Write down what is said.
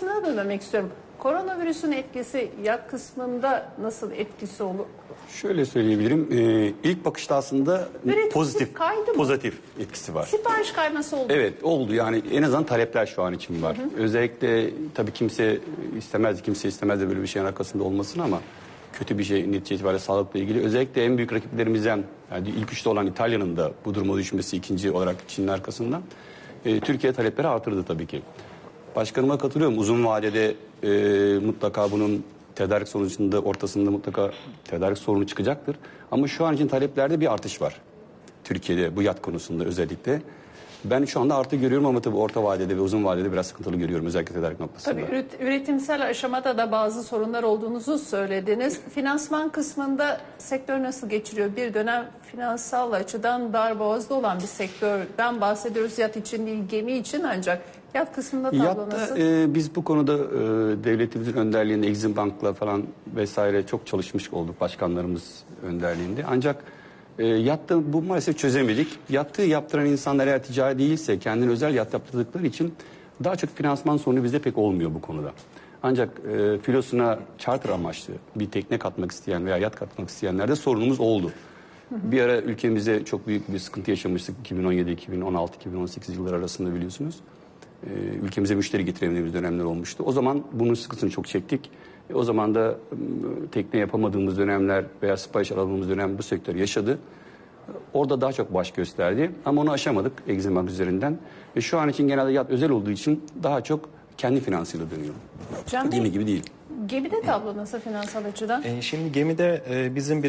kısmına dönmek istiyorum. Koronavirüsün etkisi yat kısmında nasıl etkisi olur? Şöyle söyleyebilirim. Ee, ilk bakışta aslında Üretim pozitif kaydı mı? pozitif etkisi var. Sipariş kayması oldu. Evet oldu yani en azından talepler şu an için var. Özellikle tabii kimse istemez, kimse istemez de böyle bir şeyin arkasında olmasını ama kötü bir şey netice itibariyle sağlıkla ilgili. Özellikle en büyük rakiplerimizden yani ilk üçte olan İtalya'nın da bu duruma düşmesi ikinci olarak Çin'in arkasından e, Türkiye talepleri artırdı tabii ki. Başkanıma katılıyorum. Uzun vadede e, mutlaka bunun tedarik sonucunda ortasında mutlaka tedarik sorunu çıkacaktır. Ama şu an için taleplerde bir artış var. Türkiye'de bu yat konusunda özellikle. Ben şu anda artı görüyorum ama tabii orta vadede ve uzun vadede biraz sıkıntılı görüyorum özellikle tedarik noktasında. Tabii üret- üretimsel aşamada da bazı sorunlar olduğunuzu söylediniz. Finansman kısmında sektör nasıl geçiriyor? Bir dönem finansal açıdan darboğazda olan bir sektörden bahsediyoruz. Yat için değil gemi için ancak yat kısmında tablo Yatta nasıl? e, biz bu konuda e, devletimizin önderliğinde Exim Bank'la falan vesaire çok çalışmış olduk başkanlarımız önderliğinde. Ancak e, yatta bu maalesef çözemedik. Yattığı yaptıran insanlar eğer ticari değilse kendini özel yat yaptırdıkları için daha çok finansman sorunu bizde pek olmuyor bu konuda. Ancak e, filosuna charter amaçlı bir tekne katmak isteyen veya yat katmak isteyenlerde sorunumuz oldu. Bir ara ülkemize çok büyük bir sıkıntı yaşamıştık 2017, 2016, 2018 yılları arasında biliyorsunuz. Ee, ülkemize müşteri getiremediğimiz dönemler olmuştu. O zaman bunun sıkıntısını çok çektik. E, o zaman da tekne yapamadığımız dönemler veya sipariş alamadığımız dönem bu sektör yaşadı. E, Orada daha çok baş gösterdi ama onu aşamadık Exim Bank üzerinden. Ve şu an için genelde yat özel olduğu için daha çok kendi finansıyla dönüyor. Can Gemi gibi değil. gemide tablo nasıl finansal açıdan? E, şimdi gemide e, bizim bir